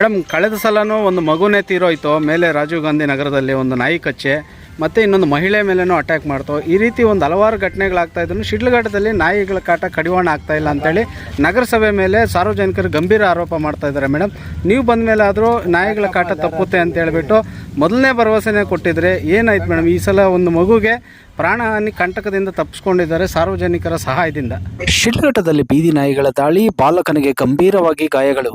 Madam ಕಳೆದ ಸಲನೂ ಒಂದು ಮಗುನೇ ತೀರೋಯ್ತು. ಮೇಲೆ ರಾಜೀವ್ ಗಾಂಧಿ ನಗರದಲ್ಲಿ ಒಂದು ನಾಯಿ ಕಚ್ಚೆ, ಮತ್ತು ಇನ್ನೊಂದು ಮಹಿಳೆ ಮೇಲೇನೂ ಅಟ್ಯಾಕ್ ಮಾಡ್ತು. ಈ ರೀತಿ ಒಂದು ಹಲವಾರು ಘಟನೆಗಳಾಗ್ತಾ ಇದ್ರು ಶಿಡ್ಲಘಟ್ಟದಲ್ಲಿ ನಾಯಿಗಳ ಕಾಟ ಕಡಿವಾಣ ಆಗ್ತಾ ಇಲ್ಲ ಅಂತೇಳಿ ನಗರಸಭೆ ಮೇಲೆ ಸಾರ್ವಜನಿಕರು ಗಂಭೀರ ಆರೋಪ ಮಾಡ್ತಾ ಇದ್ದಾರೆ ಮೇಡಮ್ ನೀವು ಬಂದ ಮೇಲೆ ಆದರೂ ನಾಯಿಗಳ ಕಾಟ ತಪ್ಪುತ್ತೆ ಅಂತ ಹೇಳ್ಬಿಟ್ಟು ಮೊದಲನೇ ಭರವಸೆನೇ ಕೊಟ್ಟಿದ್ರೆ ಏನಾಯ್ತು ಮೇಡಮ್ ಈ ಸಲ ಒಂದು ಮಗುಗೆ ಪ್ರಾಣಹಾನಿ ಕಂಟಕದಿಂದ ತಪ್ಪಿಸ್ಕೊಂಡಿದ್ದಾರೆ ಸಾರ್ವಜನಿಕರ ಸಹಾಯದಿಂದ. ಶಿಡ್ಲಘಟ್ಟದಲ್ಲಿ ಬೀದಿ ನಾಯಿಗಳ ದಾಳಿ, ಬಾಲಕನಿಗೆ ಗಂಭೀರವಾಗಿ ಗಾಯಗಳು.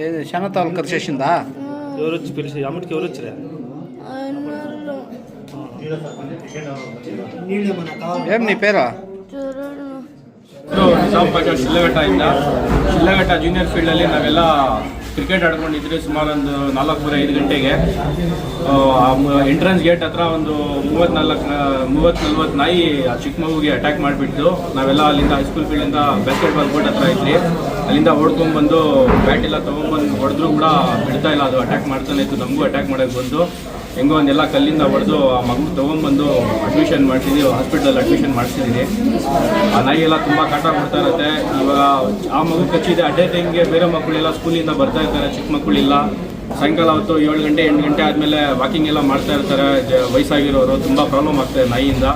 ఏది శనతాలు కరిచేసిందా ఎవరు వచ్చి పిలిచి అమ్మటికి ఎవరు వచ్చిరా అన్నలు ఏం నీ పేరు చూడను ಇದು ನಿಜಾಮ್ ಪಾಷಾ ಶಿಲ್ಲಘಟ್ಟ ಇಂದ ಶಿಲ್ಲಘಟ್ಟ ಜೂನಿಯರ್ ಫೀಲ್ಡಲ್ಲಿ ನಾವೆಲ್ಲ ಕ್ರಿಕೆಟ್ ಆಡ್ಕೊಂಡಿದ್ರಿ ಸುಮಾರು ಒಂದು ನಾಲ್ಕೂವರೆ ಐದು ಗಂಟೆಗೆ ಎಂಟ್ರೆನ್ಸ್ ಗೇಟ್ ಹತ್ರ ಒಂದು ಮೂವತ್ತ್ನಾಲ್ಕು ಮೂವತ್ತು ನಲ್ವತ್ತು ನಾಯಿ ಆ ಚಿಕ್ಕ ಮಗುಗೆ ಅಟ್ಯಾಕ್ ಮಾಡಿಬಿಟ್ಟು ನಾವೆಲ್ಲ ಅಲ್ಲಿಂದ ಹೈಸ್ಕೂಲ್ ಫೀಲ್ಡಿಂದ ಬಾಸ್ಕೆಟ್ ಬಾಲ್ ಕೋರ್ಟ್ ಹತ್ರ ಇದ್ರಿ ಅಲ್ಲಿಂದ ಓಡ್ಕೊಂಡ್ಬಂದು ಬ್ಯಾಟ್ ಎಲ್ಲ ತೊಗೊಂಡ್ಬಂದು ಹೊಡೆದ್ರು ಕೂಡ ಬಿಡ್ತಾ ಇಲ್ಲ. ಅದು ಅಟ್ಯಾಕ್ ಮಾಡ್ತಾನೆ ಇತ್ತು. ನಮಗೂ ಅಟ್ಯಾಕ್ ಮಾಡೋಕ್ಕೆ ಬಂದು ಹೆಂಗೋ ಒಂದೆಲ್ಲ ಕಲ್ಲಿಂದ ಹೊಡೆದು ಆ ಮಗು ತೊಗೊಂಡ್ಬಂದು ಅಡ್ಮಿಷನ್ ಮಾಡ್ತೀನಿ ಹಾಸ್ಪಿಟಲ್ ಅಡ್ಮಿಷನ್ ಮಾಡ್ತಿದ್ದೀನಿ ಆ ನಾಯಿ ಎಲ್ಲ ತುಂಬ ಕಾಟ ಕೊಡ್ತಾ ಇರುತ್ತೆ. ಇವಾಗ ಆ ಮಗು ಕಚ್ಚಿದೆ. ಅಡ್ಡೆ ಟೈಮ್ಗೆ ಬೇರೆ ಮಕ್ಕಳೆಲ್ಲ ಸ್ಕೂಲಿಂದ ಬರ್ತಾ ಇರ್ತಾರೆ. ಚಿಕ್ಕ ಮಕ್ಕಳಿಲ್ಲ. ಸಾಯಂಕಾಲ ಹೊತ್ತು ಏಳು ಗಂಟೆ ಎಂಟು ಗಂಟೆ ಆದಮೇಲೆ ವಾಕಿಂಗ್ ಎಲ್ಲ ಮಾಡ್ತಾ ಇರ್ತಾರೆ. ವಯಸ್ಸಾಗಿರೋರು. ತುಂಬ ಪ್ರಾಬ್ಲಮ್ ಆಗ್ತದೆ ನಾಯಿಯಿಂದ.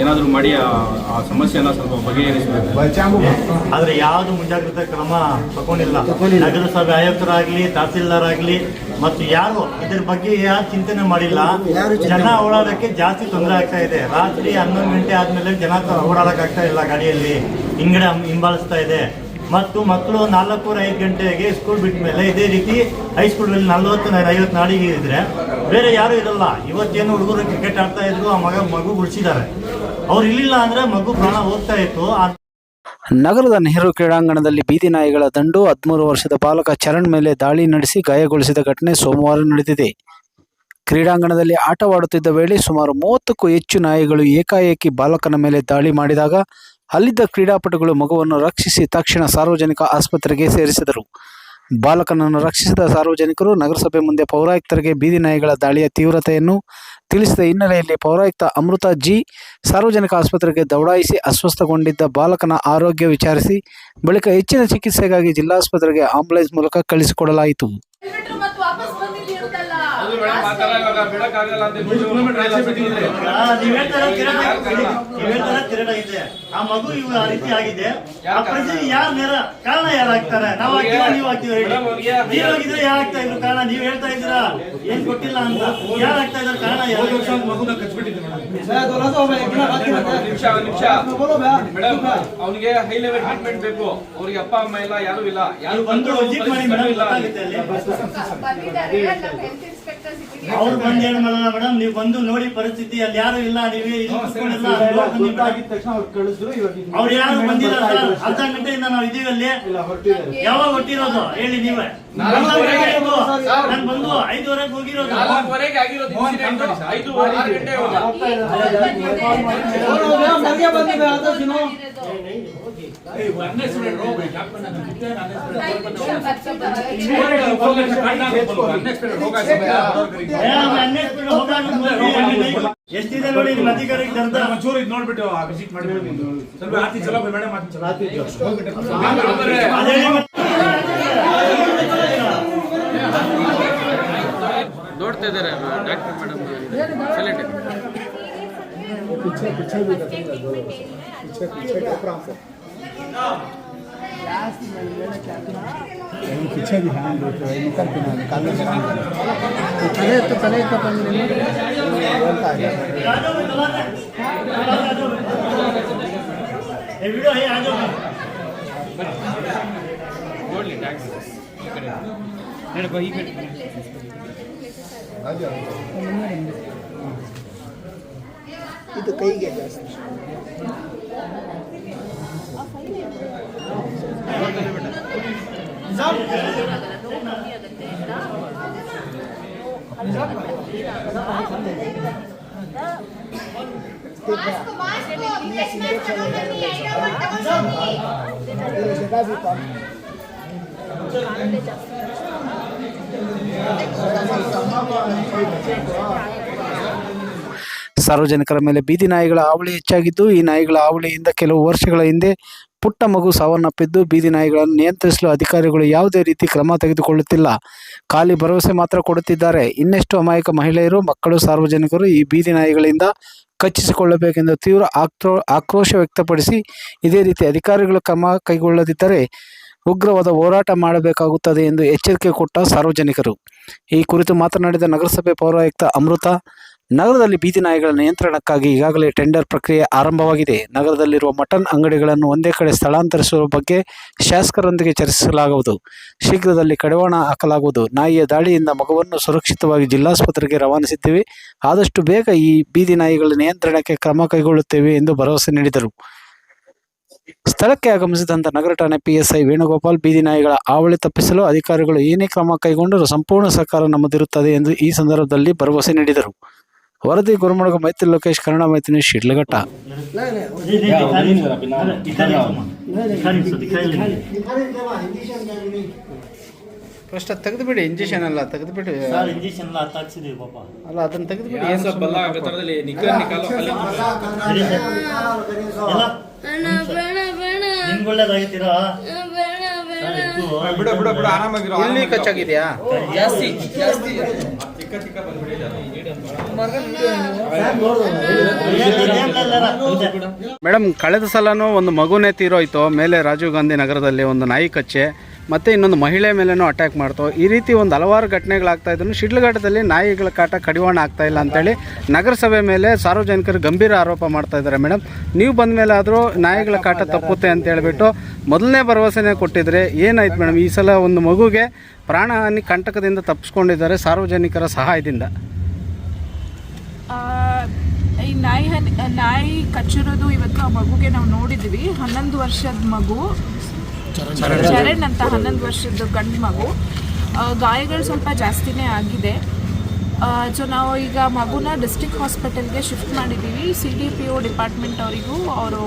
ಏನಾದರೂ ಮಾಡಿ ಆ ಸಮಸ್ಯೆಯನ್ನು ಸ್ವಲ್ಪ ಬಗೆಹರಿಸಬೇಕು. ಆದರೆ ಯಾವುದು ಮುಂಜಾಗ್ರತಾ ಕ್ರಮ ತಗೊಂಡಿಲ್ಲ ನಗರಸಭೆ ಆಯುಕ್ತರಾಗಲಿ ತಹಸೀಲ್ದಾರ್ ಆಗ್ಲಿ ಮತ್ತು ಯಾರು ಇದ್ರ ಬಗ್ಗೆ ಯಾರು ಚಿಂತನೆ ಮಾಡಿಲ್ಲ. ಜನ ಓಡಾಡಕ್ಕೆ ಜಾಸ್ತಿ ತೊಂದರೆ ಆಗ್ತಾ ಇದೆ. ರಾತ್ರಿ ಹನ್ನೊಂದು ಗಂಟೆ ಆದಮೇಲೆ ಜನ ಓಡಾಡಕ್ ಆಗ್ತಾ ಇಲ್ಲ ಗಾಡಿಯಲ್ಲಿ. ಹಿಂಗಡೆ ಹಿಂಬಾಲಿಸ್ತಾ ಇದೆ. ಮತ್ತು ಮಕ್ಕಳು ನಾಲ್ಕೂವರೆ ಐದು ಗಂಟೆಗೆ ಸ್ಕೂಲ್ ಬಿಟ್ಟ ಮೇಲೆ ಇದೇ ರೀತಿ ಹೈಸ್ಕೂಲಲ್ಲಿ ನಲ್ವತ್ತು ಐವತ್ತು ನಾಡಿಗೆ ಇದ್ರೆ ಬೇರೆ ಯಾರೂ ಇರಲ್ಲ. ಇವತ್ತೇನು ಹುಡುಗರು ಕ್ರಿಕೆಟ್ ಆಡ್ತಾ ಇದ್ರು, ಆ ಮಗ ಮಗು ಉಳಿಸಿದ್ದಾರೆ ಅವ್ರು ಇಲ್ಲಿಲ್ಲ ಅಂದ್ರೆ ಮಗು ಪ್ರಾಣ ಹೋಗ್ತಾ ಇತ್ತು. ನಗರದ ನೆಹರು ಕ್ರೀಡಾಂಗಣದಲ್ಲಿ ಬೀದಿ ನಾಯಿಗಳ ದಂಡು ಹದಿಮೂರು ವರ್ಷದ ಬಾಲಕ ಚರಣ್ ಮೇಲೆ ದಾಳಿ ನಡೆಸಿ ಗಾಯಗೊಳಿಸಿದ ಘಟನೆ ಸೋಮವಾರ ನಡೆದಿದೆ. ಕ್ರೀಡಾಂಗಣದಲ್ಲಿ ಆಟವಾಡುತ್ತಿದ್ದ ವೇಳೆ ಸುಮಾರು ಮೂವತ್ತಕ್ಕೂ ಹೆಚ್ಚು ನಾಯಿಗಳು ಏಕಾಏಕಿ ಬಾಲಕನ ಮೇಲೆ ದಾಳಿ ಮಾಡಿದಾಗ ಅಲ್ಲಿದ್ದ ಕ್ರೀಡಾಪಟುಗಳು ಮಗುವನ್ನು ರಕ್ಷಿಸಿ ತಕ್ಷಣ ಸಾರ್ವಜನಿಕ ಆಸ್ಪತ್ರೆಗೆ ಸೇರಿಸಿದರು. ಬಾಲಕನನ್ನು ರಕ್ಷಿಸಿದ ಸಾರ್ವಜನಿಕರು ನಗರಸಭೆ ಮುಂದೆ ಪೌರಾಯುಕ್ತರಿಗೆ ಬೀದಿ ನಾಯಿಗಳ ದಾಳಿಯ ತೀವ್ರತೆಯನ್ನು ತಿಳಿಸಿದ ಹಿನ್ನೆಲೆಯಲ್ಲಿ ಪೌರಾಯುಕ್ತ ಅಮೃತ ಜಿ ಸಾರ್ವಜನಿಕ ಆಸ್ಪತ್ರೆಗೆ ದೌಡಾಯಿಸಿ ಅಸ್ವಸ್ಥಗೊಂಡಿದ್ದ ಬಾಲಕನ ಆರೋಗ್ಯ ವಿಚಾರಿಸಿ ಬಳಿಕ ಹೆಚ್ಚಿನ ಚಿಕಿತ್ಸೆಗಾಗಿ ಜಿಲ್ಲಾಸ್ಪತ್ರೆಗೆ ಆಂಬುಲೆನ್ಸ್ ಮೂಲಕ ಕಳಿಸಿಕೊಡಲಾಯಿತು ಬಿಟ್ರು ಮತ್ತೆ ವಾಪಸ್ ಬಂದಿಲ್ಲಿ ಅಂತಲ್ಲ ಆ, ನೀವ್ ಹೇಳ್ತಾ ಇರೋದು correct ಆಗಿದೆ. ನೀವ್ ಹೇಳ್ತಾ ಇರೋದು correct ಆಗಿದೆ. ಆ ಮಗು ಇವಾಗ ಆ ರೀತಿ ಆಗಿದೆ. ಆ ಪರಿಸ್ಥಿತಿ ಯಾರು ನೇರ ಕಾರಣ ಯಾರು ಆಗ್ತಾರೆ? ನಾವು ಹಾಕ್ತೀವ ನೀವು ಹಾಕ್ತೀವ ಹೇಳಿ. ನೀವ್ ಹೋಗಿದ್ರೆ ಯಾರು ಇದ್ರು ಕಾರಣ? ನೀವ್ ಹೇಳ್ತಾ ಇದ್ದೀರಾ? ಏನ್ ಕೊಟ್ಟಿಲ್ಲ ಅಂತ. ಯಾರು ಆಗ್ತಾ ಇದ್ದಾರೆ ಕಾರಣ ಯಾರು? ಮೇಡಮ್ ಅವನಿಗೆ ಹೈ ಲೆವೆಲ್ ಟ್ರೀಟ್ಮೆಂಟ್ ಬೇಕು. ಅವ್ರಿಗೆ ಅಪ್ಪ ಅಮ್ಮ ಇಲ್ಲ ಯಾರು ಇಲ್ಲ. ಯಾರು ನೀವು ಬಂದು ವಿಸಿಟ್ ಮಾಡಿ ಮೇಡಮ್ ಅಲ್ಲಿ ಬಂದ್ ಏನ್ ಅವ್ರು ಹೇಳಿ ಮೇಡಮ್ ನೀವು ಬಂದು ನೋಡಿ ಪರಿಸ್ಥಿತಿ ಅಲ್ಲಿ ಯಾರು ಇಲ್ಲ ನೀವೇ ಅವ್ರು ಯಾರು ಬಂದಿಲ್ಲ ಸರ್? ಅರ್ಧ ಗಂಟೆಯಿಂದ ನಾವು ಇದೀವಿ ಅಲ್ಲಿ. ಯಾವಾಗ ಹೊಟ್ಟಿರೋದು ಹೇಳಿ ನೀವೇ. ನಾನು ಬಂದು ಐದುವರೆಗೆ ಹೋಗಿರೋದು. ಐದು ಗಂಟೆ ಎಷ್ಟಿದೆ ನೋಡಿ ನಿಮ್ಮ ಅಧಿಕಾರಿಗೆ ದರ್ದ ಒಂಚೂರು ಇದು ನೋಡ್ಬಿಟ್ಟು ವಿಸಿಟ್ ಮಾಡಿ ಸ್ವಲ್ಪ ಆತಿ ಚಲೋ ಮೇಡಮ್ ಅದೇ ನೋಡ್ತಾ ಇದ್ದಾರೆ ಡಾಕ್ಟರ್ ಮೇಡಮ್ वो पीछे पीछे भी पीछे पीछे के ऊपर से। पीछे भी ध्यान देते हुए निकल के ना निकालने के तो चले तो चले तो कम नहीं बोलता है। ये वीडियो है आ जाओ बोल ले टैक्स करे। नहीं वही पे आ जाओ ಇದು ಕೈಗೆ ಜಾಸ್ತಿ ಜಾಸ್ತಿ ಸಾರ್ವಜನಿಕರ ಮೇಲೆ ಬೀದಿ ನಾಯಿಗಳ ಹಾವಳಿ ಹೆಚ್ಚಾಗಿದ್ದು, ಈ ನಾಯಿಗಳ ಹಾವಳಿಯಿಂದ ಕೆಲವು ವರ್ಷಗಳ ಹಿಂದೆ ಪುಟ್ಟ ಮಗು ಸಾವನ್ನಪ್ಪಿದ್ದು, ಬೀದಿ ನಾಯಿಗಳನ್ನು ನಿಯಂತ್ರಿಸಲು ಅಧಿಕಾರಿಗಳು ಯಾವುದೇ ರೀತಿ ಕ್ರಮ ತೆಗೆದುಕೊಳ್ಳುತ್ತಿಲ್ಲ. ಖಾಲಿ ಭರವಸೆ ಮಾತ್ರ ಕೊಡುತ್ತಿದ್ದಾರೆ. ಇನ್ನೆಷ್ಟು ಅಮಾಯಕ ಮಹಿಳೆಯರು, ಮಕ್ಕಳು, ಸಾರ್ವಜನಿಕರು ಈ ಬೀದಿ ನಾಯಿಗಳಿಂದ ಕಚ್ಚಿಸಿಕೊಳ್ಳಬೇಕೆಂದು ತೀವ್ರ ಆಕ್ರೋ, ಆಕ್ರೋಶ ವ್ಯಕ್ತಪಡಿಸಿ, ಇದೇ ರೀತಿ ಅಧಿಕಾರಿಗಳು ಕ್ರಮ ಕೈಗೊಳ್ಳದಿದ್ದರೆ ಉಗ್ರವಾದ ಹೋರಾಟ ಮಾಡಬೇಕಾಗುತ್ತದೆ ಎಂದು ಎಚ್ಚರಿಕೆ ಕೊಟ್ಟ ಸಾರ್ವಜನಿಕರು. ಈ ಕುರಿತು ಮಾತನಾಡಿದ ನಗರಸಭೆ ಪೌರಾಯುಕ್ತ ಅಮೃತ ನಗರದಲ್ಲಿ ಬೀದಿ ನಾಯಿಗಳ ನಿಯಂತ್ರಣಕ್ಕಾಗಿ ಈಗಾಗಲೇ ಟೆಂಡರ್ ಪ್ರಕ್ರಿಯೆ ಆರಂಭವಾಗಿದೆ. ನಗರದಲ್ಲಿರುವ ಮಟನ್ ಅಂಗಡಿಗಳನ್ನು ಒಂದೇ ಕಡೆ ಸ್ಥಳಾಂತರಿಸುವ ಬಗ್ಗೆ ಶಾಸಕರೊಂದಿಗೆ ಚರ್ಚಿಸಲಾಗುವುದು. ಶೀಘ್ರದಲ್ಲಿ ಕಡಿವಾಣ ಹಾಕಲಾಗುವುದು. ನಾಯಿಯ ದಾಳಿಯಿಂದ ಮಗುವನ್ನು ಸುರಕ್ಷಿತವಾಗಿ ಜಿಲ್ಲಾಸ್ಪತ್ರೆಗೆ ರವಾನಿಸಿದ್ದೇವೆ. ಆದಷ್ಟು ಬೇಗ ಈ ಬೀದಿ ನಾಯಿಗಳ ನಿಯಂತ್ರಣಕ್ಕೆ ಕ್ರಮ ಕೈಗೊಳ್ಳುತ್ತೇವೆ ಎಂದು ಭರವಸೆ ನೀಡಿದರು. ಸ್ಥಳಕ್ಕೆ ಆಗಮಿಸಿದಂತ ನಗರ ಠಾಣೆ ಪಿಎಸ್ಐ ವೇಣುಗೋಪಾಲ್ ಬೀದಿ ನಾಯಿಗಳ ಹಾವಳಿ ತಪ್ಪಿಸಲು ಅಧಿಕಾರಿಗಳು ಏನೇ ಕ್ರಮ ಕೈಗೊಂಡರೂ ಸಂಪೂರ್ಣ ಸಹಕಾರ ನಮ್ಮದಿರುತ್ತದೆ ಎಂದು ಈ ಸಂದರ್ಭದಲ್ಲಿ ಭರವಸೆ ನೀಡಿದರು. ವರದಿ ಗುರುಮಡಗ ಮೈತ್ರಿ ಲೋಕೇಶ್ ಕನ್ನಡ ಮೈತ್ರಿ ಶಿಡ್ಲಘಟ್ಟ ಫಸ್ಟ್ ಅದು ತೆಗೆದುಬಿಡಿ ಇಂಜೆಕ್ಷನ್ ಎಲ್ಲ ತೆಗೆದುಬಿಡಿ. ಸರ್ ಇಂಜೆಕ್ಷನ್ ಎಲ್ಲ ಹತ್ತಾಕ್ಸಿದೀವಿ ಪಾಪ. ಅಲ್ಲ ಅದನ್ನ ತೆಗೆದುಬಿಡಿ ಏನು ಸ್ವಲ್ಪ ಬಲ್ಲ ಆಗತ್ತರದಲ್ಲಿ ನಿಕಾಲು ಅಲ್ಲಿ ಜಾಸ್ತಿ ನಿಮ್ಗೆ ಒಳ್ಳೇದಾಗಿತ್ತೀರಾ ಬೇಡ ಬೇಡ ಬಿಡು ಆರಾಮಾಗಿರೋ ಇಲ್ಲಿ ಕಚ್ಚಾಗಿದೆಯಾ? ಮೇಡಮ್ ಕಳೆದ ಸಲನೂ ಒಂದು ಮಗುನೇ ತೀರೋಯ್ತು ಮೇಲೆ ರಾಜೀವ್ ಗಾಂಧಿ ನಗರದಲ್ಲಿ ಒಂದು ನಾಯಿ ಕಚ್ಚೆ, ಮತ್ತೆ ಇನ್ನೊಂದು ಮಹಿಳೆ ಮೇಲೇನೂ ಅಟ್ಯಾಕ್ ಮಾಡ್ತು. ಈ ರೀತಿ ಒಂದು ಹಲವಾರು ಘಟನೆಗಳಾಗ್ತಾ ಇದ್ರು ಶಿಡ್ಲಘಟ್ಟದಲ್ಲಿ ನಾಯಿಗಳ ಕಾಟ ಕಡಿವಾಣ ಆಗ್ತಾ ಇಲ್ಲ ಅಂತೇಳಿ ನಗರಸಭೆ ಮೇಲೆ ಸಾರ್ವಜನಿಕರು ಗಂಭೀರ ಆರೋಪ ಮಾಡ್ತಾ ಇದ್ದಾರೆ. ಮೇಡಮ್ ನೀವು ಬಂದ ಮೇಲೆ ಆದರೂ ನಾಯಿಗಳ ಕಾಟ ತಪ್ಪುತ್ತೆ ಅಂತ ಹೇಳ್ಬಿಟ್ಟು ಮೊದಲನೇ ಭರವಸೆನೇ ಕೊಟ್ಟಿದ್ರೆ ಏನಾಯ್ತು ಮೇಡಮ್ ಈ ಸಲ ಒಂದು ಮಗುಗೆ ಪ್ರಾಣಹಾನಿ ಕಂಟಕದಿಂದ ತಪ್ಪಿಸ್ಕೊಂಡಿದ್ದಾರೆ ಸಾರ್ವಜನಿಕರ ಸಹಾಯದಿಂದ. ಆ, ಈ ನಾಯಿ ಹನಿ ನಾಯಿ ಕಚ್ಚಿರೋದು ಇವತ್ತು ಆ ಮಗುಗೆ ನಾವು ನೋಡಿದ್ವಿ. ಹನ್ನೊಂದು ವರ್ಷದ ಮಗು. ಚರಣ್ ಅಂತ. ಹನ್ನೊಂದು ವರ್ಷದ ಗಂಡು ಮಗು. ಆ, ಗಾಯಗಳು ಸ್ವಲ್ಪ ಜಾಸ್ತಿನೇ ಆಗಿದೆ. ಸೊ ನಾವು ಈಗ ಮಗುನ ಡಿಸ್ಟ್ರಿಕ್ಟ್ ಹಾಸ್ಪಿಟಲ್ಗೆ ಶಿಫ್ಟ್ ಮಾಡಿದ್ದೀವಿ C D P O department ಅವರಿಗೂ, ಅವರು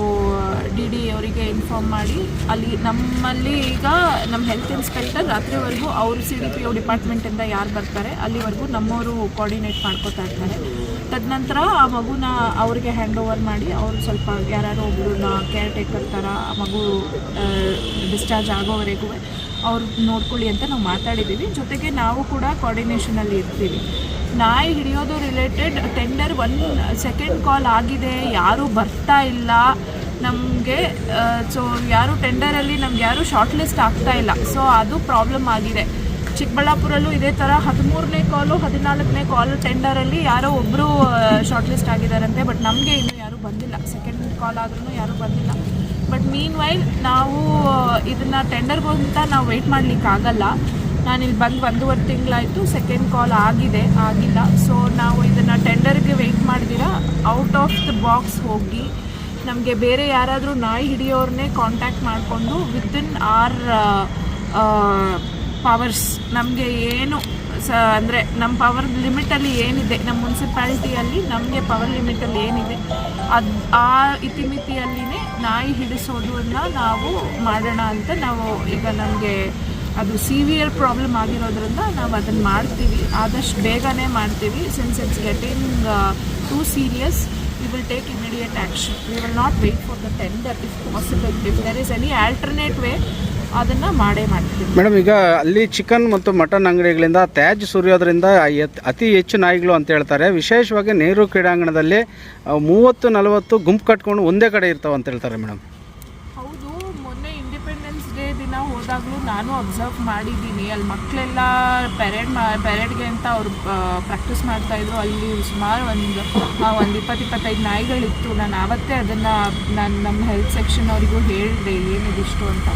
ಡಿ ಡಿ ಅವರಿಗೆ ಇನ್ಫಾರ್ಮ್ ಮಾಡಿ, ಅಲ್ಲಿ ನಮ್ಮಲ್ಲಿ ಈಗ ನಮ್ಮ ಹೆಲ್ತ್ ಇನ್ಸ್ಪೆಕ್ಟರ್ ರಾತ್ರಿವರೆಗೂ ಅವರು ಸಿ ಡಿ ಪಿ ಒ ಡಿಪಾರ್ಟ್ಮೆಂಟಿಂದ ಯಾರು ಬರ್ತಾರೆ, ಅಲ್ಲಿವರೆಗೂ ನಮ್ಮವರು ಕೋಆರ್ಡಿನೇಟ್ ಮಾಡ್ಕೋತಾ ಇರ್ತಾರೆ. ತದನಂತರ ಆ ಮಗುನ ಅವ್ರಿಗೆ ಹ್ಯಾಂಡ್ ಓವರ್ ಮಾಡಿ, ಅವರು ಸ್ವಲ್ಪ ಯಾರು ಒಬ್ಬರನ್ನ ಕೇರ್ ಟೇಕರ್ ಥರ ಆ ಮಗು ಡಿಸ್ಚಾರ್ಜ್ ಆಗೋವರೆಗೂ ಅವ್ರು ನೋಡ್ಕೊಳ್ಳಿ ಅಂತ ನಾವು ಮಾತಾಡಿದ್ದೀವಿ ಜೊತೆಗೆ ನಾವು ಕೂಡ ಕೋಆರ್ಡಿನೇಷನಲ್ಲಿ ಇರ್ತೀವಿ. ನಾಯಿ ಹಿಡಿಯೋದು related tender one second call ಆಗಿದೆ, ಯಾರೂ ಬರ್ತಾ ಇಲ್ಲ. ನಮಗೆ ಸೊ ಯಾರು ಟೆಂಡರಲ್ಲಿ ನಮ್ಗೆ ಯಾರು ಶಾರ್ಟ್ ಲಿಸ್ಟ್ ಆಗ್ತಾ ಇಲ್ಲ. ಸೊ ಅದು ಪ್ರಾಬ್ಲಮ್ ಆಗಿದೆ. ಚಿಕ್ಕಬಳ್ಳಾಪುರಲ್ಲೂ ಇದೇ ಥರ ಹದಿಮೂರನೇ ಕಾಲು ಹದಿನಾಲ್ಕನೇ ಕಾಲ್ ಟೆಂಡರಲ್ಲಿ ಯಾರೋ ಒಬ್ಬರು ಶಾರ್ಟ್ ಲಿಸ್ಟ್ ಆಗಿದ್ದಾರಂತೆ ಬಟ್ ನಮಗೆ ಇನ್ನೂ ಯಾರೂ ಬಂದಿಲ್ಲ. ಸೆಕೆಂಡ್ ಕಾಲ್ ಆದ್ರೂ ಯಾರೂ ಬಂದಿಲ್ಲ. ಬಟ್ ಮೀನ್ ವೈಲ್ ನಾವು ಇದನ್ನು ಟೆಂಡರ್ಗೋಂತ ನಾವು ವೆಯ್ಟ್ ಮಾಡಲಿಕ್ಕಾಗಲ್ಲ. ನಾನು ಇಲ್ಲಿ ಬಂದು ಒಂದೂವರೆ ತಿಂಗಳಾಯಿತು ಸೆಕೆಂಡ್ ಕಾಲ್ ಆಗಿದೆ, ಆಗಿಲ್ಲ. ಸೊ ನಾವು ಇದನ್ನು ಟೆಂಡರ್ಗೆ ವೆಯ್ಟ್ ಮಾಡಿದಿರ ಔಟ್ ಆಫ್ ದ ಬಾಕ್ಸ್ ಹೋಗಿ, ನಮಗೆ ಬೇರೆ ಯಾರಾದರೂ ನಾಯಿ ಹಿಡಿಯೋರನ್ನೇ ಕಾಂಟ್ಯಾಕ್ಟ್ ಮಾಡಿಕೊಂಡು ವಿತಿನ್ ಆರ್ ಪವರ್ಸ್ ನಮಗೆ ಏನು, ಸ, ಅಂದರೆ ನಮ್ಮ ಪವರ್ ಲಿಮಿಟಲ್ಲಿ ಏನಿದೆ ನಮ್ಮ ಮುನ್ಸಿಪಾಲ್ಟಿಯಲ್ಲಿ ನಮಗೆ ಪವರ್ ಲಿಮಿಟಲ್ಲಿ ಏನಿದೆ, ಅದು, ಆ ಇತಿಮಿತಿಯಲ್ಲಿನೇ ನಾಯಿ ಹಿಡಿಸೋದನ್ನು ನಾವು ಮಾಡೋಣ ಅಂತ ನಾವು ಈಗ ನಮಗೆ ಅದು ಸಿವಿಯರ್ ಪ್ರಾಬ್ಲಮ್ ಆಗಿರೋದ್ರಿಂದ ನಾವು ಅದನ್ನು ಮಾಡ್ತೀವಿ. ಆದಷ್ಟು ಬೇಗನೆ ಮಾಡ್ತೀವಿ. Since it's getting too serious we will take immediate action we will not wait for the tender if possible if there is any alternate way ಅದನ್ನು ಮಾಡೇ ಮಾಡ್ತೀವಿ. ಮೇಡಮ್, ಈಗ ಅಲ್ಲಿ ಚಿಕನ್ ಮತ್ತು ಮಟನ್ ಅಂಗಡಿಗಳಿಂದ ತ್ಯಾಜ್ಯ ಸುರಿಯೋದ್ರಿಂದ ಅತಿ ಹೆಚ್ಚು ನಾಯಿಗಳು ಅಂತ ಹೇಳ್ತಾರೆ. ವಿಶೇಷವಾಗಿ ನೆಹರು ಕ್ರೀಡಾಂಗಣದಲ್ಲಿ ಮೂವತ್ತು ನಲವತ್ತು ಗುಂಪು ಕಟ್ಕೊಂಡು ಒಂದೇ ಕಡೆ ಇರ್ತಾವೆ ಅಂತ ಹೇಳ್ತಾರೆ ಮೇಡಮ್ ಹೌದು ಮೊನ್ನೆ ಇಂಡಿಪೆಂಡೆನ್ಸ್ ಡೇ ದಿನ ಹೋದಾಗಲೂ ನಾನು ಅಬ್ಸರ್ವ್ ಮಾಡಿದ್ದೀನಿ. ಅಲ್ಲಿ ಮಕ್ಕಳೆಲ್ಲ ಪೆರೇಡ್ ಮಾ ಪೆರೇಡ್ಗೆ ಅಂತ ಅವರು ಪ್ರಾಕ್ಟೀಸ್ ಮಾಡ್ತಾಯಿದ್ರು ಅಲ್ಲಿ ಸುಮಾರು ಒಂದು ಒಂದು ಇಪ್ಪತ್ತು ಇಪ್ಪತ್ತೈದು ನಾಯಿಗಳಿತ್ತು. ನಾನು ಆವತ್ತೇ ಅದನ್ನು, ನಾನು ನಮ್ಮ ಹೆಲ್ತ್ ಸೆಕ್ಷನ್ ಅವರಿಗೂ ಹೇಳಿದೆ, ಏನಿದಿಷ್ಟು ಅಂತ.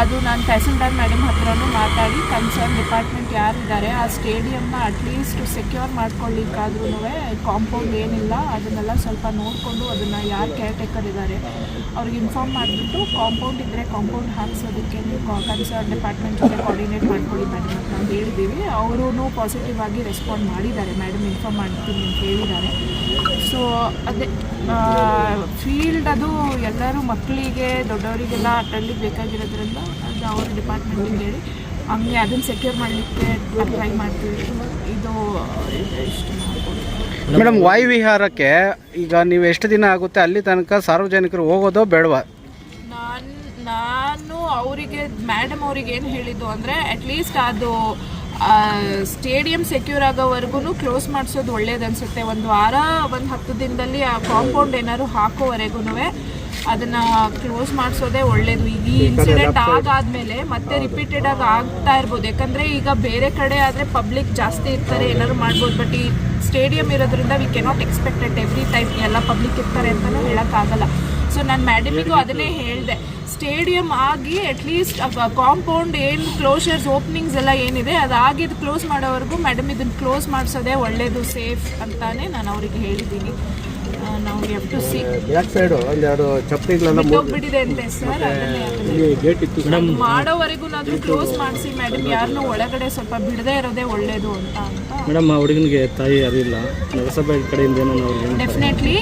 ಅದು ನಾನು ತಹಸೀಲ್ದಾರ್ ಮೇಡಮ್ ಹತ್ರನೂ ಮಾತಾಡಿ ಕನ್ಸರ್ನ್ ಡಿಪಾರ್ಟ್ಮೆಂಟ್ ಯಾರಿದ್ದಾರೆ ಆ ಸ್ಟೇಡಿಯಮ್ನ ಅಟ್ಲೀಸ್ಟ್ ಸೆಕ್ಯೂರ್ ಮಾಡ್ಕೊಳ್ಳಿಕ್ಕಾದ್ರೂ ಕಾಂಪೌಂಡ್ ಏನಿಲ್ಲ, ಅದನ್ನೆಲ್ಲ ಸ್ವಲ್ಪ ನೋಡಿಕೊಂಡು ಅದನ್ನು ಯಾರು ಕೇರ್ ಟೇಕರ್ ಇದ್ದಾರೆ ಅವ್ರಿಗೆ ಇನ್ಫಾರ್ಮ್ ಮಾಡಿಬಿಟ್ಟು ಕಾಂಪೌಂಡ್ ಇದ್ದರೆ ಕಾಂಪೌಂಡ್ ಹಾಕ್ಸೋದಕ್ಕೆ ನೀವು ಕನ್ಸರ್ನ್ ಡಿಪಾರ್ಟ್ಮೆಂಟ್ ಜೊತೆ ಕೋಆರ್ಡಿನೇಟ್ ಮಾಡ್ಕೊಳ್ಳಿ ಮೇಡಮ್ ಅಂತ ನಾವು ಹೇಳಿದ್ದೀವಿ ಅವರೂ ಪಾಸಿಟಿವ್ ಆಗಿ ರೆಸ್ಪಾಂಡ್ ಮಾಡಿದ್ದಾರೆ ಮೇಡಮ್ ಇನ್ಫಾರ್ಮ್ ಮಾಡ್ತೀನಿ ಅಂತ ಹೇಳಿದ್ದಾರೆ. ಸೊ ಅದೇ ಫೀಲ್ಡ್ ಅದು ಎಲ್ಲರೂ ಮಕ್ಕಳಿಗೆ ದೊಡ್ಡವರಿಗೆಲ್ಲ ಅಟೆಂಡಿಗೆ ಬೇಕಾಗಿರೋದ್ರಿಂದ ಅವ್ರ ಡಿಪಾರ್ಟ್ಮೆಂಟಿಗೆ ಹೇಳಿ ಹಂಗೆ ಅದನ್ನು ಸೆಕ್ಯೂರ್ ಮಾಡಲಿಕ್ಕೆ ಟ್ರೈ ಮಾಡ್ತೀವಿ. ಇದು ಇಷ್ಟು ಮೇಡಮ್ ವಾಯುವಿಹಾರಕ್ಕೆ ಈಗ ನೀವು ಎಷ್ಟು ದಿನ ಆಗುತ್ತೆ? ಅಲ್ಲಿ ತನಕ ಸಾರ್ವಜನಿಕರು ಹೋಗೋದೋ ಬೇಡವಾ? ನಾನು ನಾನು ಅವರಿಗೆ ಮೇಡಮ್ ಅವ್ರಿಗೆ ಏನು ಹೇಳಿದ್ದು ಅಂದರೆ ಅಟ್ಲೀಸ್ಟ್ ಅದು ಸ್ಟೇಡಿಯಂ ಸೆಕ್ಯೂರ್ ಆಗೋವರೆಗೂ ಕ್ಲೋಸ್ ಮಾಡಿಸೋದು ಒಳ್ಳೇದು ಅನಿಸುತ್ತೆ. ಒಂದು ವಾರ ಒಂದು ಹತ್ತು ದಿನದಲ್ಲಿ ಆ ಕಾಂಪೌಂಡ್ ಏನಾದ್ರು ಹಾಕೋವರೆಗೂ ಅದನ್ನು ಕ್ಲೋಸ್ ಮಾಡಿಸೋದೇ ಒಳ್ಳೇದು. ಈಗ ಈ ಇನ್ಸಿಡೆಂಟ್ ಆಗಾದ್ಮೇಲೆ ಮತ್ತೆ ರಿಪೀಟೆಡ್ ಆಗಿ ಆಗ್ತಾ ಇರ್ಬೋದು. ಯಾಕಂದರೆ ಈಗ ಬೇರೆ ಕಡೆ ಆದರೆ ಪಬ್ಲಿಕ್ ಜಾಸ್ತಿ ಇರ್ತಾರೆ ಏನಾದ್ರು ಮಾಡ್ಬೋದು. ಬಟ್ ಈ ಸ್ಟೇಡಿಯಂ ಇರೋದ್ರಿಂದ we cannot expected every time ಎಲ್ಲ ಪಬ್ಲಿಕ್ ಇರ್ತಾರೆ ಅಂತಲೂ ಹೇಳೋಕ್ಕಾಗಲ್ಲ. ಸೊ ನಾನು ಮ್ಯಾಡಮಿಗೂ ಅದನ್ನೇ ಹೇಳಿದೆ. ಸ್ಟೇಡಿಯಂ ಆಗಿ ಅಟ್ಲೀಸ್ಟ್ ಕಾಂಪೌಂಡ್ ಏನು ಕ್ಲೋಷರ್ಸ್ ಓಪನಿಂಗ್ಸ್ ಎಲ್ಲ ಏನಿದೆ ಅದಾಗಿದ್ದು ಕ್ಲೋಸ್ ಮಾಡೋವರೆಗೂ ಮೇಡಮ್ ಇದನ್ನು ಕ್ಲೋಸ್ ಮಾಡಿಸೋದೇ ಒಳ್ಳೆಯದು ಸೇಫ್ ಅಂತಾನೆ ನಾನು ಅವರಿಗೆ ಹೇಳಿದ್ದೀನಿ. ಬ್ಯಾಕ್ ಸೈಡ್ ಒಂದೆರಡು ಚಪ್ಪಲಿಗಳೆಲ್ಲ ಬಿಟ್ಟೋಗ್ಬಿಟ್ಟಿದೆ ಅಂತೆ ಸರ್ ಇಲ್ಲಿ ಗೇಟ್ ಇತ್ತು. ಮಾಡೋವರೆಗೂ ಕ್ಲೋಸ್ ಮಾಡಿಸಿ ಮೇಡಮ್ ಯಾರನ್ನೂ ಒಳಗಡೆ ಸ್ವಲ್ಪ ಬಿಡದೇ ಇರೋದೇ ಒಳ್ಳೇದು ಅಂತ ಅಂತ. ಮೇಡಮ್ ಆ ಹುಡುಗನಿಗೆ ತಾಯಿ ಅದಿಲ್ಲ ನಗರಸಭೆ ಕಡೆಯಿಂದ ಏನೋ definitely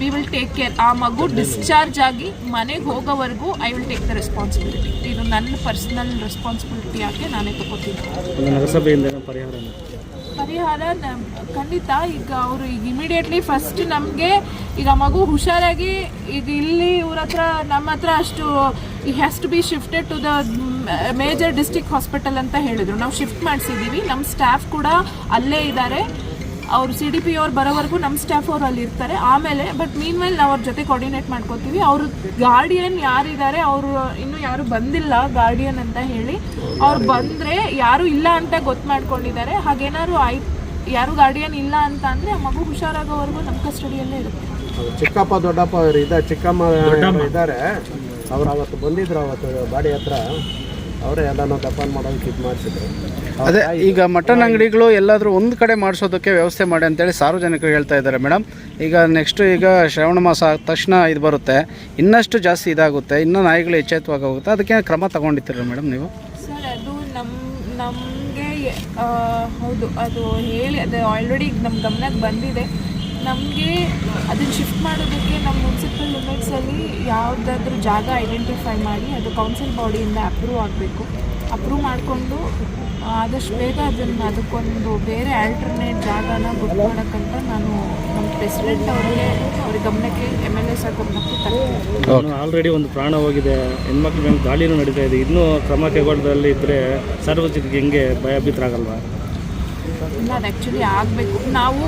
we will take care ಆ ಮಗು ಡಿಸ್ಚಾರ್ಜ್ ಆಗಿ ಮನೆಗೆ ಹೋಗೋವರೆಗೂ I will take the responsibility ಇದು ನನ್ನ ಪರ್ಸನಲ್ ರೆಸ್ಪಾನ್ಸಿಬಿಲಿಟಿ ಯಾಕೆ ನಾನೇ ತಗೋತೀನಿ. ನಗರಸಭೆಯಿಂದ ಏನೋ ಪರಿಹಾರ ಪರಿಹಾರ ಖಂಡಿತ. ಈಗ ಅವರು ಈಗ ಇಮಿಡಿಯೇಟ್ಲಿ ಫಸ್ಟ್ ನಮಗೆ ಈಗ ಮಗು ಹುಷಾರಾಗಿ ಈಗ ಇಲ್ಲಿ ಇವ್ರ ಹತ್ರ, ನಮ್ಮ ಹತ್ರ ಅಷ್ಟು ಈ has to be shifted to the major district hospital ಅಂತ ಹೇಳಿದ್ರು. ನಾವು ಶಿಫ್ಟ್ ಮಾಡಿಸಿದ್ದೀವಿ ನಮ್ಮ ಸ್ಟಾಫ್ ಕೂಡ ಅಲ್ಲೇ ಇದ್ದಾರೆ ಅವ್ರು ಸಿ ಡಿ ಪಿ ಅವ್ರು ಬರೋವರೆಗೂ ನಮ್ಮ ಸ್ಟಾಫ್ ಅವ್ರು ಅಲ್ಲಿ ಇರ್ತಾರೆ. ಆಮೇಲೆ ಬಟ್ ಮೀನ್ ಮೇಲೆ ನಾವು ಅವ್ರ ಜೊತೆ ಕೋರ್ಡಿನೇಟ್ ಮಾಡ್ಕೋತೀವಿ. ಅವರು ಗಾರ್ಡಿಯನ್ ಯಾರಿದ್ದಾರೆ ಅವರು ಇನ್ನೂ ಯಾರು ಬಂದಿಲ್ಲ ಗಾರ್ಡಿಯನ್ ಅಂತ ಹೇಳಿ ಅವ್ರು ಬಂದರೆ ಯಾರು ಇಲ್ಲ ಅಂತ ಗೊತ್ತು ಮಾಡ್ಕೊಂಡಿದ್ದಾರೆ ಹಾಗೇನಾದ್ರು ಆಯ್ತು ಯಾರು ಗಾರ್ಡಿಯನ್ ಇಲ್ಲ ಅಂತ ಅಂದರೆ ಆ ಮಗು ಹುಷಾರಾಗೋವರೆಗೂ ನಮ್ಮ ಕಸ್ಟಡಿಯಲ್ಲೇ ಇರುತ್ತೆ. ಚಿಕ್ಕಪ್ಪ ದೊಡ್ಡಪ್ಪ ಅವ್ರು ಇದ್ದಾರೆ. ಚಿಕ್ಕಮ್ಮ ಇದ್ದಾರೆ. ಅವ್ರು ಅವತ್ತು ಬಂದಿದ್ರು ಅವತ್ತು ಬಾಡಿ ಹತ್ರ. ಅವರೇ ಎಲ್ಲನೂ ದಫನ್ ಮಾಡೋದಕ್ಕೆ ಇದು ಮಾಡಿಸಿದ್ರು. ಅದೇ ಈಗ ಮಟನ್ ಅಂಗಡಿಗಳು ಎಲ್ಲಾದರೂ ಒಂದು ಕಡೆ ಮಾಡಿಸೋದಕ್ಕೆ ವ್ಯವಸ್ಥೆ ಮಾಡಿ ಅಂತೇಳಿ ಸಾರ್ವಜನಿಕರು ಹೇಳ್ತಾ ಇದ್ದಾರೆ ಮೇಡಮ್ ಈಗ ನೆಕ್ಸ್ಟ್ ಈಗ ಶ್ರಾವಣ ಮಾಸ ಆದ ತಕ್ಷಣ ಇದು ಬರುತ್ತೆ. ಇನ್ನಷ್ಟು ಜಾಸ್ತಿ ಇದಾಗುತ್ತೆ. ಇನ್ನೂ ನಾಯಿಗಳು ಎಚ್ಚೆತ್ತವಾಗಿ ಹೋಗುತ್ತೆ. ಅದಕ್ಕೆ ಕ್ರಮ ತಗೊಂಡಿರ್ತೀರ ಮೇಡಮ್ ನೀವು? ಸರ್ ಅದು ನಮ್ಮ ನಮಗೆ ಹೌದು. ಅದು ಹೇಳಿ ಅದು ಆಲ್ರೆಡಿ ನಮ್ಮ ಗಮನಕ್ಕೆ ಬಂದಿದೆ. ನಮಗೆ ಅದನ್ನು ಶಿಫ್ಟ್ ಮಾಡೋದಕ್ಕೆ ನಮ್ಮ ಮುನ್ಸಿಪಲ್ ಲಿಮಿಟ್ಸಲ್ಲಿ ಯಾವುದಾದ್ರೂ ಜಾಗ ಐಡೆಂಟಿಫೈ ಮಾಡಿ ಅದು ಕೌನ್ಸಿಲ್ ಬಾಡಿಯಿಂದ ಅಪ್ರೂವ್ ಆಗಬೇಕು. ಅಪ್ರೂವ್ ಮಾಡಿಕೊಂಡು ಆದಷ್ಟು ಬೇಗ ಅದನ್ನು ಅದಕ್ಕೊಂದು ಬೇರೆ ಆಲ್ಟರ್ನೇಟ್ ಜಾಗನ ಬುಕ್ ಮಾಡೋಕ್ಕಂತ ನಾನು ನಮ್ಮ ಪ್ರೆಸಿಡೆಂಟ್ ಅವರಿಗೆ ಅವ್ರ ಗಮನಕ್ಕೆ ಎಂ ಎಲ್ ಎ ಸರ್ ಗಮನಕ್ಕೆ ತರ್ತೀನಿ ಆಲ್ರೆಡಿ ಒಂದು ಪ್ರಾಣ ಹೋಗಿದೆ. ಹೆಣ್ಮಕ್ಳ ಮೇಲೆ ದಾಳಿನೂ ನಡೀತಾ ಇದೆ. ಇನ್ನೂ ಕ್ರಮ ಕೈಗೊಳ್ಳದಲ್ಲಿ ಇದ್ದರೆ ಸಾರ್ವಜನಿಕರಿಗೆ ಹೆಂಗೆ ಭಯಭೀತರಾಗಲ್ವಾ ಇಲ್ಲ ಅದು ಆ್ಯಕ್ಚುಲಿ ಆಗಬೇಕು. ನಾವು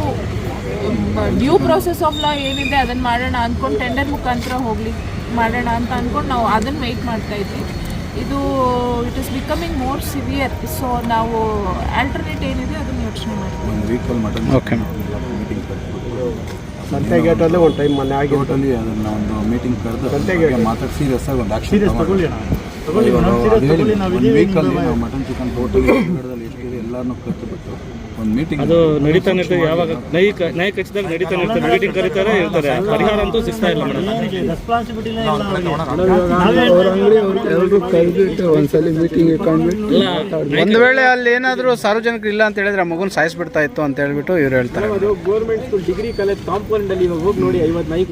ಡ್ಯೂ ಪ್ರೊಸೆಸ್ ಆಫ್ ಲಾ ಏನಿದೆ ಅದನ್ನು ಮಾಡೋಣ ಅಂದ್ಕೊಂಡು ಟೆಂಡರ್ ಮುಖಾಂತರ ಹೋಗಲಿ ಮಾಡೋಣ ಅಂತ ಅಂದ್ಕೊಂಡು ನಾವು ಅದನ್ನು ವೆಯ್ಟ್ ಮಾಡ್ತಾ ಇದ್ವಿ. ಇದು it is becoming more severe so ನಾವು ಆಲ್ಟರ್ನೇಟ್ ಏನಿದೆ ಅದನ್ನು ಯೋಚನೆ ಮಾಡ್ತೀವಿ. ಓಕೆ ಸಂತೆ ಗೇಟಲ್ಲಿ ಒಂದು ಟೈಮ್ ಮೊನ್ನೆ ಆಗಿ ಹೋಟಲ್ಲಿ ಅದನ್ನ ಒಂದು ಮೀಟಿಂಗ್ ಕರೆದು ಗಂಟೆ ಅದ್ರ ಬಗ್ಗೆ ಮಾತಾಡಿ ಸೀರಿಯಸ್ ಆಗಿ ಒಂದು ಆಕ್ಷನ್ ಸೀರಿಯಸ್ ತಗೊಳ್ಳಿ ಒಂದು ವೀಕಲ್ಲಿ ನಾವು ಮಟನ್ ಚಿಕನ್ ಹೋಟೆಲ್ ಕನ್ನಡದಲ್ಲಿ ಎಷ್ಟಿದೆ ಎಲ್ಲರನ್ನೂ ಕರೆದುಬಿಟ್ಟು ಒಂದು ಮೀಟಿಂಗ್ ಅದು ನಡೀತಾನೆ ಇರ್ತದೆ ಯಾವಾಗ ನೈ ಕ- ನೈ ಕಚ್ಚಿದಾಗ ನಡೀತಾನೆ ಇರ್ತಾರೆ ಮೀಟಿಂಗ್ ಕರೀತಾರೆ ಇರ್ತಾರೆ. ಪರಿಹಾರ ಅಂತೂ ಸಿಗ್ತಾ ಇಲ್ಲ. ಎಲ್ಲರೂ ಕರೆದಿಟ್ಟು ಒಂದ್ಸಲಿ ಮೀಟಿಂಗ್ ಇಟ್ಕೊಂಡ್ಬಿಟ್ಟು ಒಂದು ವೇಳೆ ಅಲ್ಲಿ ಏನಾದರೂ ಸಾರ್ವಜನಿಕರು ಇಲ್ಲ ಅಂತ ಹೇಳಿದ್ರೆ ಆ ಮಗುನ ಸಾಯಿಸ್ಬಿಡ್ತಾ ಇತ್ತು ಅಂತ ಹೇಳ್ಬಿಟ್ಟು ಇವ್ರು ಹೇಳ್ತಾರೆ. ಅದು government school degree college compound ಅಲ್ಲಿ ಇವಾಗ ಹೋಗಿ ನೋಡಿ ಐವತ್ತು